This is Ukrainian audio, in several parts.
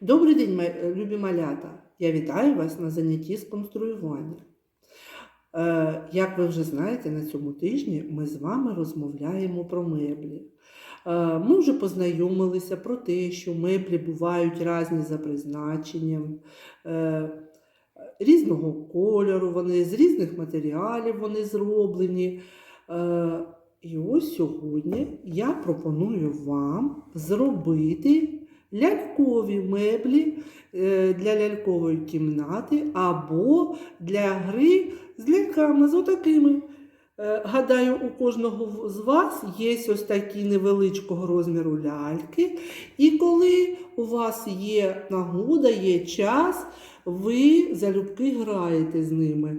Добрий день, любі малята! Я вітаю вас на занятті з конструювання. Е, Як ви вже знаєте, на цьому тижні ми з вами розмовляємо про меблі. Е, Ми вже познайомилися про те, що меблі бувають різні за призначенням, е, різного кольору, вони з різних матеріалів вони зроблені. Е, І ось сьогодні я пропоную вам зробити лялькові меблі е, для лялькової кімнати або для гри з ляльками, з отакими. Е, Гадаю, у кожного з вас є ось такі невеличкого розміру ляльки, і коли у вас є нагода, є час, ви залюбки граєте з ними.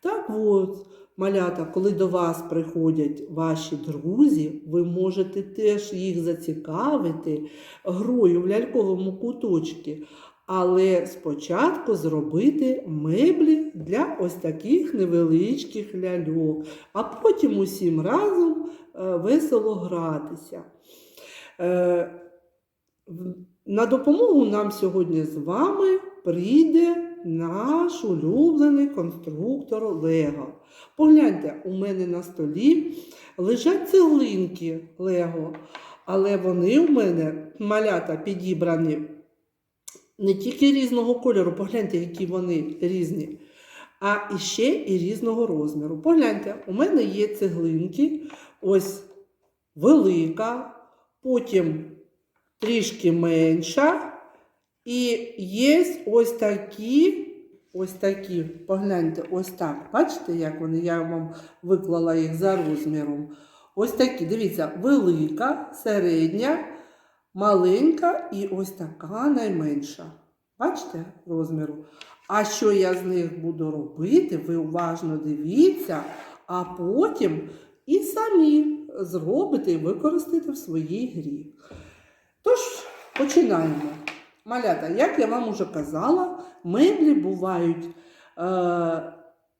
Так от, малята, коли до вас приходять ваші друзі, ви можете теж їх зацікавити грою в ляльковому куточці. Але спочатку зробити меблі для ось таких невеличких ляльок, а потім усім разом е, весело гратися. Е, На допомогу нам сьогодні з вами прийде наш улюблений конструктор Лего. Погляньте, у мене на столі лежать цеглинки Лего, але вони у мене малята підібрані не тільки різного кольору, погляньте, які вони різні, а іще і різного розміру. Погляньте, у мене є цеглинки, ось велика, потім трішки менша. І є ось такі, ось такі, погляньте, ось так. Бачите, як вони? Я вам виклала їх за розміром. Ось такі, дивіться, велика, середня, маленька і ось така найменша. Бачите розміру? А що я з них буду робити, ви уважно дивіться, а потім і самі зробите і використаєте в своїй грі. Тож, починаємо. Малята, як я вам уже казала, меблі бувають е,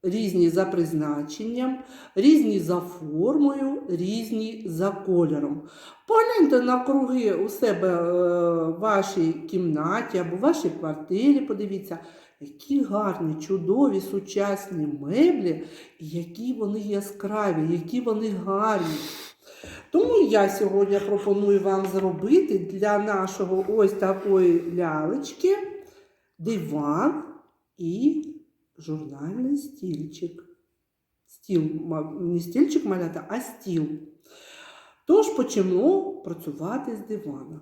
різні за призначенням, різні за формою, різні за кольором. Погляньте навкруги у себе е, вашій кімнаті або вашій квартирі, подивіться, які гарні, чудові сучасні меблі, які вони яскраві, які вони гарні. Тому я сьогодні пропоную вам зробити для нашого ось такої лялечки диван і журнальний стільчик. Стіл, не стільчик малята, а стіл. Тож почнемо працювати з дивана.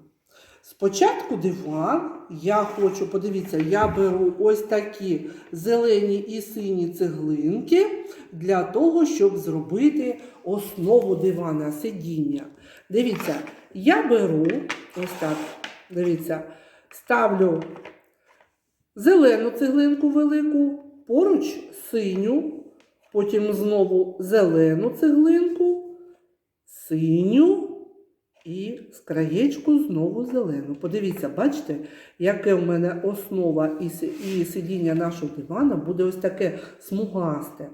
Спочатку диван, я хочу, подивіться, я беру ось такі зелені і сині цеглинки для того, щоб зробити основу дивана, сидіння. Дивіться, я беру ось так, дивіться, ставлю зелену цеглинку велику, поруч синю, потім знову зелену цеглинку, синю і з краєчку знову зелену. Подивіться, бачите, яке в мене основа і сидіння нашого дивана буде ось таке смугасте.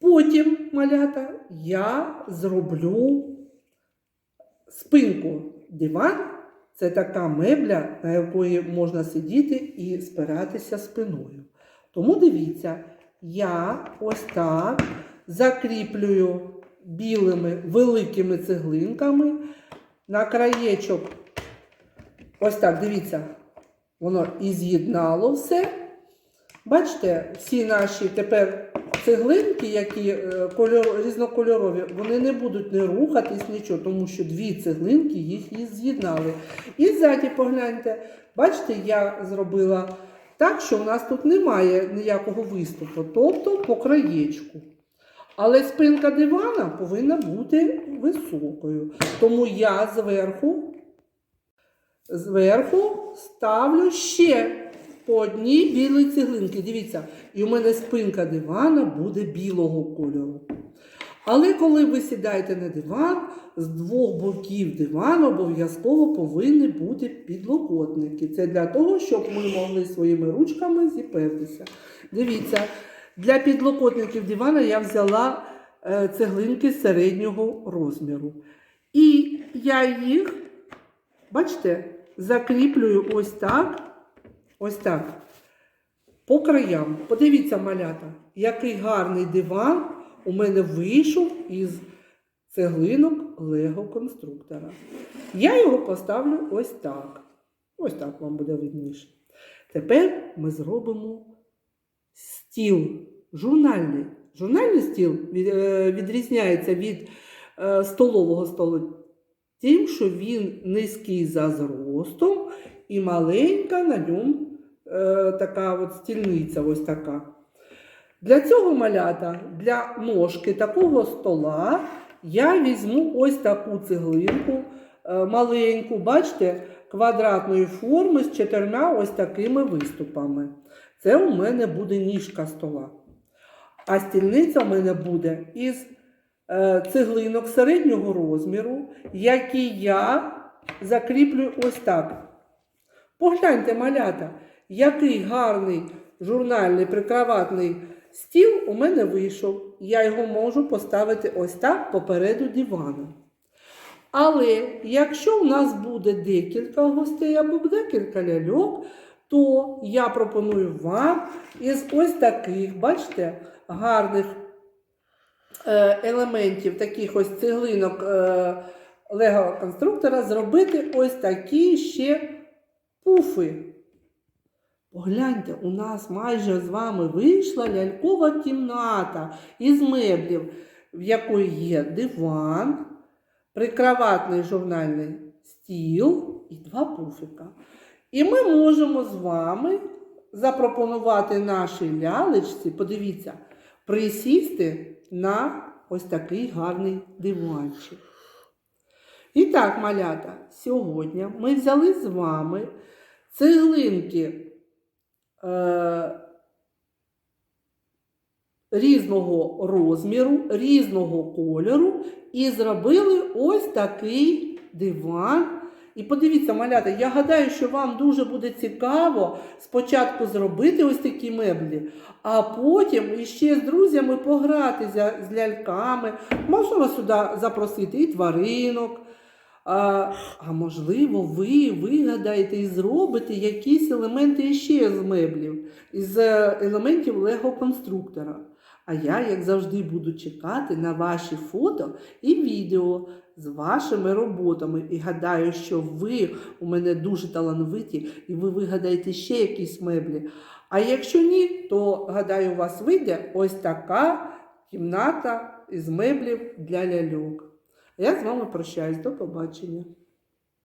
Потім, малята, я зроблю спинку. Диван це така мебля, на якої можна сидіти і спиратися спиною. Тому дивіться, я ось так закріплюю білими великими цеглинками на краєчок. Ось так, дивіться, воно і з'єднало все. Бачите, всі наші тепер цеглинки, які е, кольор, різнокольорові, вони не будуть не рухатись нічого, тому що дві цеглинки їх і з'єднали. І ззаді погляньте, бачите, я зробила так, що в нас тут немає ніякого виступу, тобто по краєчку. Але спинка дивана повинна бути високою. Тому я зверху, зверху ставлю ще по одній білій цеглинки. Дивіться, і у мене спинка дивана буде білого кольору. Але коли ви сідаєте на диван, з двох боків дивану обов'язково повинні бути підлокотники. Це для того, щоб ми могли своїми ручками зіпертися. Дивіться, для підлокотників дивана я взяла е, цеглинки середнього розміру. І я їх, бачите, закріплюю ось так, ось так, по краям. Подивіться, малята, який гарний диван у мене вийшов із цеглинок Лего конструктора. Я його поставлю ось так. Ось так вам буде видніше. Тепер ми зробимо стіл журнальний. Журнальний стіл е, відрізняється від е, столового столу тим, що він низький за зростом і маленька на ньому е, така от стільниця ось така. Для цього малята, для ножки такого стола, я візьму ось таку цеглинку маленьку, бачите, квадратної форми з чотирма ось такими виступами. Це у мене буде ніжка стола. А стільниця у мене буде із е, цеглинок середнього розміру, які я закріплю ось так. Погляньте, малята, який гарний журнальний прикроватний стіл у мене вийшов. Я його можу поставити ось так попереду дивану. Але якщо у нас буде декілька гостей або декілька ляльок, то я пропоную вам із ось таких, бачите, гарних е, елементів, таких ось цеглинок е, лего конструктора зробити ось такі ще пуфи. Погляньте, у нас майже з вами вийшла лялькова кімната із меблів, в якої є диван, прикроватний журнальний стіл і два пуфика. І ми можемо з вами запропонувати нашій лялечці, подивіться, присісти на ось такий гарний диванчик. І так, малята, сьогодні ми взяли з вами цеглинки е, різного розміру, різного кольору і зробили ось такий диван. І подивіться, малята, я гадаю, що вам дуже буде цікаво спочатку зробити ось такі меблі, а потім іще з друзями погратися з ляльками. Можна сюди запросити і тваринок. А, а можливо, ви вигадаєте і зробите якісь елементи ще з меблів, із е, елементів лего-конструктора. А я, як завжди, буду чекати на ваші фото і відео з вашими роботами. І гадаю, що ви у мене дуже талановиті, і ви вигадаєте ще якісь меблі. А якщо ні, то гадаю, у вас вийде ось така кімната із меблів для ляльок. Я з вами прощаюсь. До побачення.